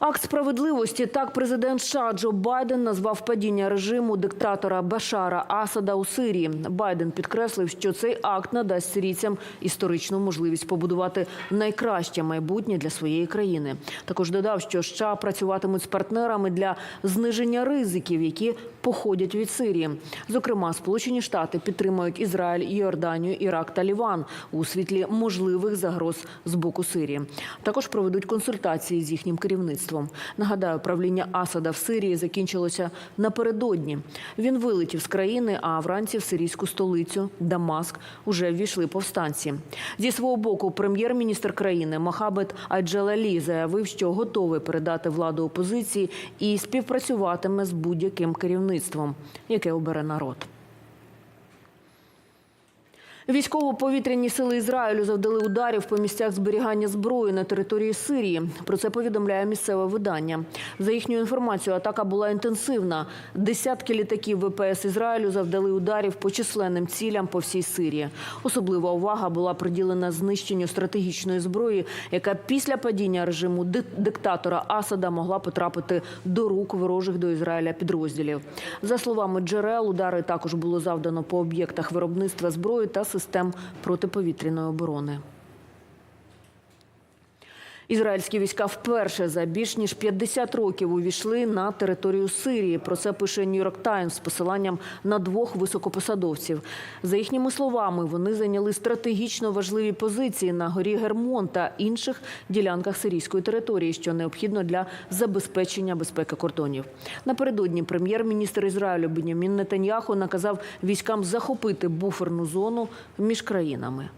Акт справедливості так президент США Джо Байден назвав падіння режиму диктатора Башара Асада у Сирії. Байден підкреслив, що цей акт надасть сирійцям історичну можливість побудувати найкраще майбутнє для своєї країни. Також додав, що США працюватимуть з партнерами для зниження ризиків, які походять від Сирії. Зокрема, Сполучені Штати підтримують Ізраїль, Йорданію, Ірак та Ліван у світлі можливих загроз з боку Сирії. Також проведуть консультації з їхнім керівництвом. Нагадаю, правління Асада в Сирії закінчилося напередодні. Він вилетів з країни, а вранці в сирійську столицю Дамаск уже ввійшли повстанці. Зі свого боку, прем'єр-міністр країни Мохаммед Айджалалі заявив, що готовий передати владу опозиції і співпрацюватиме з будь-яким керівництвом, яке обере народ. Військово-повітряні сили Ізраїлю завдали ударів по місцях зберігання зброї на території Сирії. Про це повідомляє місцеве видання. За їхньою інформацією, атака була інтенсивна. Десятки літаків ВПС Ізраїлю завдали ударів по численним цілям по всій Сирії. Особлива увага була приділена знищенню стратегічної зброї, яка після падіння режиму ди- диктатора Асада могла потрапити до рук ворожих до Ізраїля підрозділів. За словами джерел, удари також було завдано по об'єктах виробництва зброї та систем протиповітряної оборони. Ізраїльські війська вперше за більш ніж 50 років увійшли на територію Сирії. Про це пише Нью-Йорк Таймс з посиланням на двох високопосадовців. За їхніми словами, вони зайняли стратегічно важливі позиції на горі Гермон та інших ділянках сирійської території, що необхідно для забезпечення безпеки кордонів. Напередодні прем'єр-міністр Ізраїлю Бенямін Нетаньяху наказав військам захопити буферну зону між країнами.